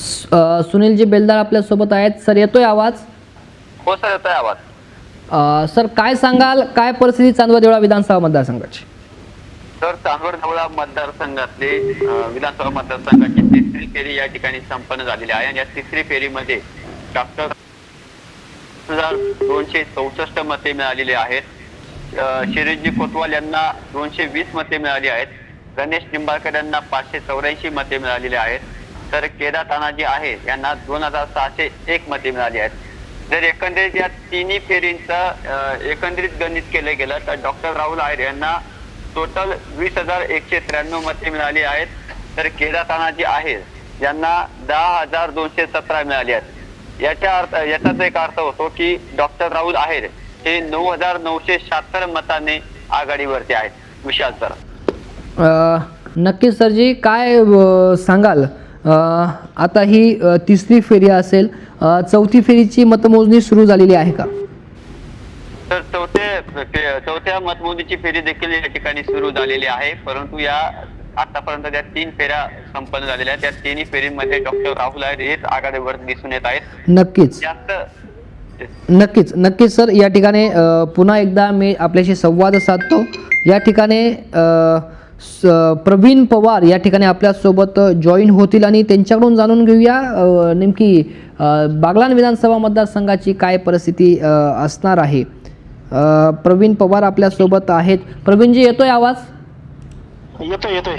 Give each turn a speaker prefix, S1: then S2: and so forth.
S1: सुनीलजी बेलदार आपल्यासोबत आहेत. सर येतोय आवाज?
S2: हो सर येतोय आवाज.
S1: सर काय सांगाल? काय परिस्थिती चांदवड देवळा विधानसभा मतदारसंघाची?
S2: तर चांदवड देवळा मतदारसंघातले विधानसभा मतदारसंघाची तिसरी फेरी या ठिकाणी संपन्न झालेली आहे. आणि या तिसरी फेरीमध्ये डॉक्टर हजार दोनशे चौसष्ट मते मिळालेली आहेत. अं, शिरीषजी कोतवाल यांना दोनशे वीस मते मिळाली आहेत. गणेश निंबाळकर यांना पाचशे चौऱ्याऐंशी मते मिळालेली आहेत. तर केदार तानाजी आहे यांना दोन हजार सहाशे एक मते मिळाली आहेत. जर एकंदरीत या तिन्ही फेरींचं एकंदरीत गणित केलं गेलं तर डॉक्टर राहुल आयर यांना टोटल वीस हजार एकशे त्र्याण्णव मते मिळाली आहेत. तर केदार तानाजी आहे यांना दहा हजार दोनशे सतरा मिळाली आहेत. याच्या अर्थ याचाच एक अर्थ होतो की डॉक्टर राहुल आहेर हे नऊ हजार नऊशे शहात्तर मताने आघाडीवरती आहेत. विशाल सर.
S1: नक्कीच सरजी काय सांगाल? आता ही तिसरी फेरी असेल. चौथी फेरीची मतमोजणी सुरू झालेली आहे का?
S2: तर चौथ्या चौथ्या मतमोजणीची फेरी देखील या ठिकाणी सुरू झालेली आहे. परंतु या आतापर्यंत त्या तीन फेऱ्या संपन्न झालेल्या आहेत. त्या तिन्ही फेरीमध्ये डॉक्टर राहुल आहेर हेच आघाडीवर दिसून येत आहेत.
S1: नक्कीच.
S2: जास्त
S1: नक्कीच. नक्कीच सर. या ठिकाणी पुन्हा एकदा मी आपल्याशी संवाद साधतो. या ठिकाणी स- प्रवीण पवार या ठिकाणी आपल्यासोबत जॉईन होतील आणि त्यांच्याकडून जाणून घेऊया नेमकी अ, बागलाण विधानसभा मतदारसंघाची काय परिस्थिती असणार आहे. प्रवीण पवार आपल्यासोबत आहेत. प्रवीणजी येतोय आवाज?
S3: येतोय येतोय.